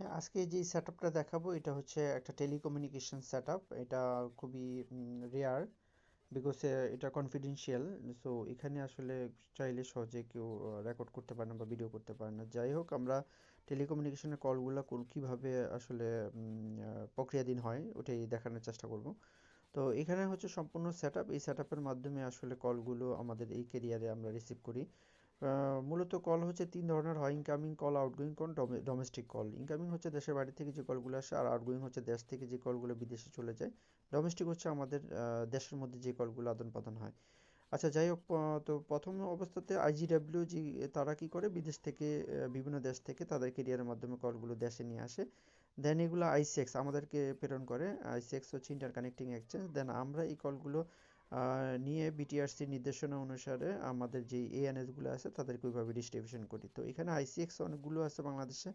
হ্যাঁ আজকে যে সেট আপটা দেখাবো, এটা হচ্ছে একটা টেলিকমিউনিকেশন সেট আপ এটা খুবই রেয়ার বিকজ এটা কনফিডেন্সিয়াল সো এখানে আসলে চাইলে সহজে কেউ রেকর্ড করতে পারে না বা ভিডিও করতে পারে না। যাই হোক, আমরা টেলিকমিউনিকেশনের কলগুলো কীভাবে আসলে প্রক্রিয়াধীন হয়, ওটাই দেখানোর চেষ্টা করব। তো এখানে হচ্ছে সম্পূর্ণ সেট এই সেট মাধ্যমে আসলে কলগুলো আমাদের এই কেরিয়ারে আমরা রিসিভ করি। মূলত কল হচ্ছে তিন ধরনের হয় incoming call outgoing call domestic call incoming হচ্ছে দেশের বাইরে থেকে যে কলগুলো আসে, আর আউটগোয়িং হচ্ছে দেশ থেকে যে কলগুলো বিদেশে চলে যায়। ডোমেস্টিক হচ্ছে আমাদের দেশের মধ্যে যে কলগুলো আদান প্রদান হয়। আচ্ছা যাই হোক তো প্রথম অবস্থাতে আইজিডাব্লিউ জি, তারা কি করে? বিদেশ থেকে বিভিন্ন দেশ থেকে তাদের কেরিয়ারের মাধ্যমে কলগুলো দেশে নিয়ে আসে। দেন এগুলো আইসিএক্স আমাদেরকে প্রেরণ করে। আইসিএক্স হচ্ছে ইন্টার কানেক্টিং এক্সচেঞ্জ দেন আমরা এই কলগুলো নিয়ে বিটিআরসির নির্দেশনা অনুসারে আমাদের যে এএনএসগুলো আছে তাদেরকে ওইভাবে ডিস্ট্রিবিউশন করি। তো এখানে আইসিএক্স অনেকগুলো আছে বাংলাদেশে।